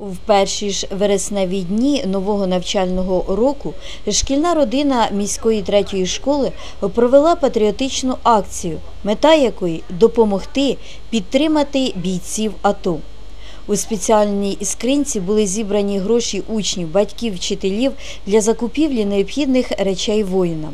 В перші ж вересневі дні нового навчального року шкільна родина міської третьої школи провела патріотичну акцію, мета якої допомогти підтримати бійців АТО. У спеціальній скринці були зібрані гроші учнів, батьків, вчителів для закупівлі необхідних речей воїнам.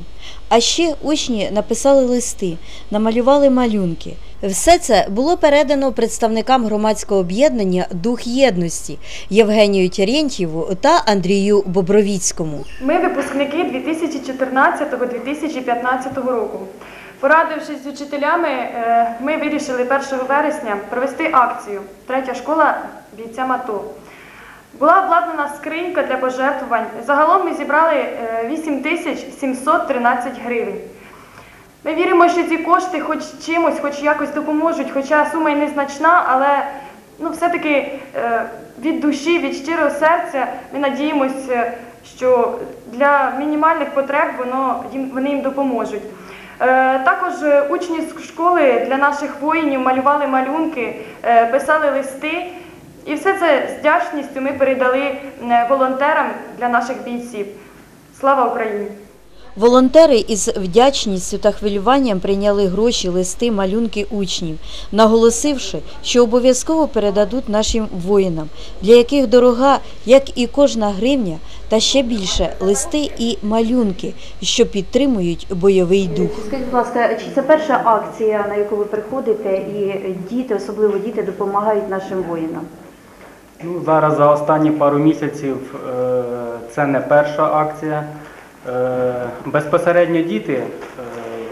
А ще учні написали листи, намалювали малюнки. Все це було передано представникам громадського об'єднання Дух єдності Євгенію Терентьєву та Андрію Бобровіцькому. Ми випускники 2014-2015 року. Порадившись з учителями, е, ми вирішили 1 вересня провести акцію Третя школа бійцям АТО. Була обладнана скринька для пожертвувань. Загалом ми зібрали е, 8 тисяч 713 гривень. Ми віримо, що ці кошти хоч чимось, хоч якось допоможуть, хоча сума й незначна, але ну, все-таки е, від душі, від щирого серця ми надіємося, що для мінімальних потреб воно, вони їм допоможуть. Е, Також е, учні з школи для наших воїнів малювали малюнки, е, писали листи. І все це з вдячністю ми передали волонтерам для наших бійців. Слава Україні! Волонтери із вдячністю та хвилюванням прийняли гроші, листи, малюнки учнів, наголосивши, що обов'язково передадуть нашим воїнам, для яких дорога, як і кожна гривня, та ще більше листи і малюнки, що підтримують бойовий дух. Скажіть, будь ласка, чи це перша акція, на яку ви приходите, і діти, особливо діти, допомагають нашим воїнам? Ну, зараз за останні пару місяців е, це не перша акція. Е, Безпосередньо діти, е,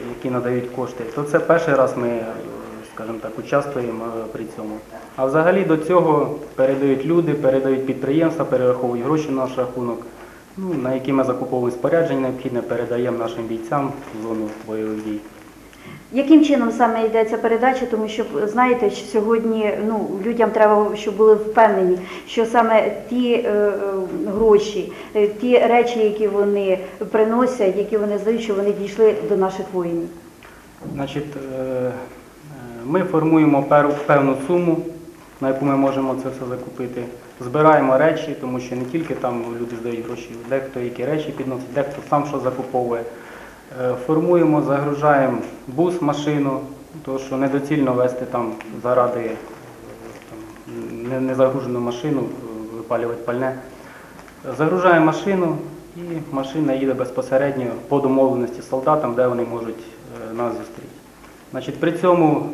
які надають кошти, то це перший раз ми, е, скажімо так, участвуємо при цьому. А взагалі до цього передають люди, передають підприємства, перераховують гроші на наш рахунок, ну, на які ми закуповуємо спорядження необхідне, передаємо нашим бійцям в зону бойових дій. Яким чином саме йде ця передача? Тому що знаєте, що сьогодні ну, людям треба, щоб були впевнені, що саме ті е, е, гроші, е, ті речі, які вони приносять, які вони здають, що вони дійшли до наших воїнів. Значить, е, е, ми формуємо певну суму, на яку ми можемо це все закупити. Збираємо речі, тому що не тільки там люди здають гроші, дехто які речі підносить, дехто сам що закуповує. Е, Формуємо, загружаємо бус, машину, тому що недоцільно вести там заради е, незагружену машину, е, випалювати пальне. Загружаємо машину і машина їде безпосередньо по домовленості з солдатам, де вони можуть нас зустріти. Значить, при цьому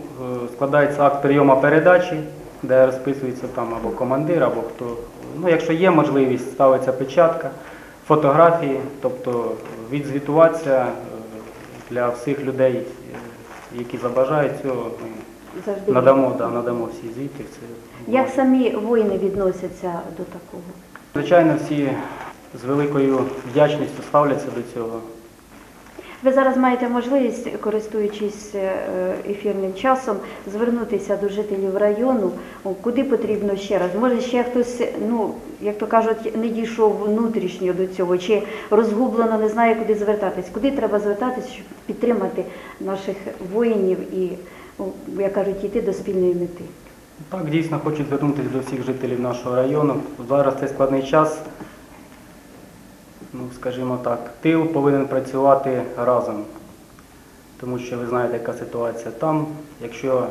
складається акт прийому передачі, де розписується там або командир, або хто. Ну, якщо є можливість, ставиться печатка, фотографії, тобто відзвітуватися е, для всіх людей, е, які забажають цього, ми Завжди надамо, да, надамо всі звіти. Це як самі воїни відносяться до такого? Звичайно, всі з великою вдячністю ставляться до цього. Ви зараз маєте можливість, користуючись е, ефірним часом, звернутися до жителів району, куди потрібно ще раз. Може, ще хтось, ну як то кажуть, не дійшов внутрішньо до цього, чи розгублено не знає, куди звертатись. Куди треба звертатись, щоб підтримати наших воїнів і, як кажуть, йти до спільної мети. Так, дійсно хочу звернутися до всіх жителів нашого району. Зараз цей складний час, ну, скажімо так, тил повинен працювати разом. Тому що ви знаєте, яка ситуація там. Якщо,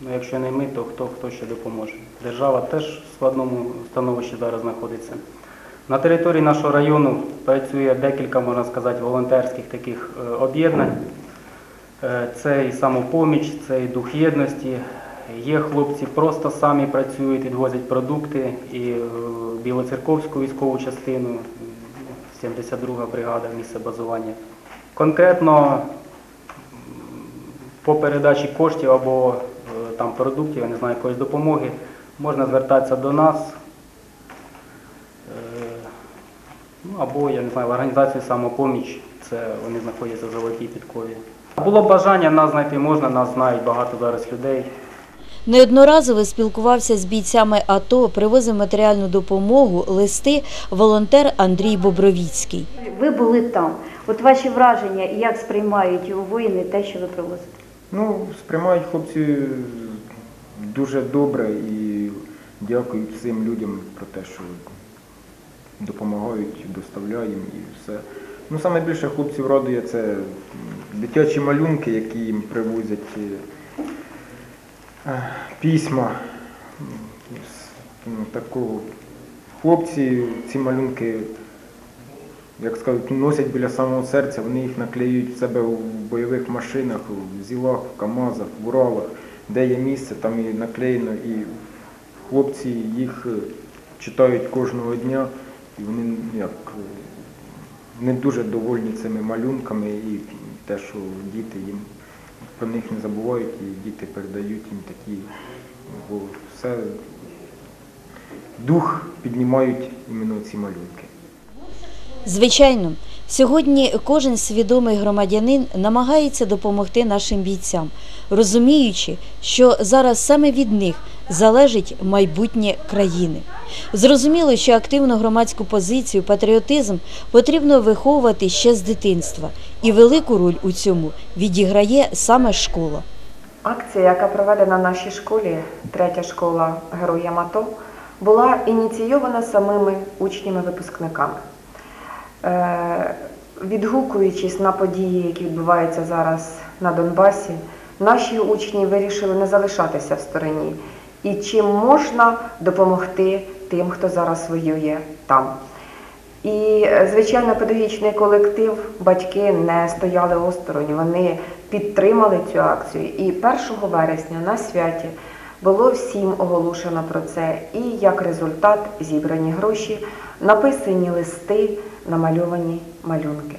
ну, якщо не ми, то хто, хто ще допоможе. Держава теж в складному становищі зараз знаходиться. На території нашого району працює декілька, можна сказати, волонтерських таких е, об'єднань. Е, Це і самопоміч, це і дух єдності. Є хлопці, просто самі працюють, відвозять продукти і Білоцерковську військову частину, 72 бригада, місце базування. Конкретно по передачі коштів або е, там продуктів, я не знаю, якоїсь допомоги, можна звертатися до нас. Е, Ну, або, я не знаю, в організації самопоміч, це вони знаходяться в золотій підкові. Було бажання, нас знайти можна, нас знають багато зараз людей. Неодноразово спілкувався з бійцями АТО, привозив матеріальну допомогу, листи волонтер Андрій Бобровіцький. Ви були там. От ваші враження як сприймають воїни те, що ви привозите? Ну, сприймають хлопці дуже добре і дякують всім людям про те, що допомагають, доставляємо і все. Ну, саме більше хлопців радує це дитячі малюнки, які їм привозять письма. З, ну, такого. Хлопці ці малюнки, як скажуть, носять біля самого серця, вони їх наклеюють в себе в бойових машинах, в зілах, в КАМАЗах, в Уралах, де є місце, там і наклеєно, і хлопці їх е, читають кожного дня, і вони як е, не дуже довольні цими малюнками і те, що діти їм про них не забувають, і діти передають їм такі, бо все дух піднімають іменно ці малюнки. Звичайно, сьогодні кожен свідомий громадянин намагається допомогти нашим бійцям, розуміючи, що зараз саме від них залежить майбутнє країни. Зрозуміло, що активну громадську позицію, патріотизм потрібно виховувати ще з дитинства, і велику роль у цьому відіграє саме школа. Акція, яка проведена в нашій школі, третя школа Героям АТО, була ініційована самими учнями-випускниками. Е, Відгукуючись на події, які відбуваються зараз на Донбасі, наші учні вирішили не залишатися в стороні і чим можна допомогти тим, хто зараз воює там. І, е, звичайно, педагогічний колектив, батьки не стояли осторонь, вони підтримали цю акцію. І 1 вересня на святі було всім оголошено про це. І як результат зібрані гроші, написані листи, намальовані малюнки.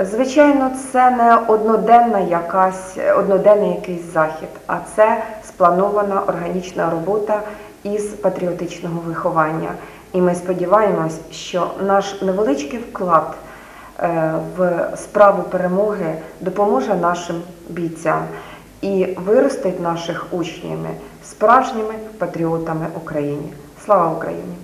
Звичайно, це не одноденна якась, одноденний якийсь захід, а це спланована органічна робота із патріотичного виховання. І ми сподіваємось, що наш невеличкий вклад е, в справу перемоги допоможе нашим бійцям і виростить наших учнями справжніми патріотами України. Слава Україні!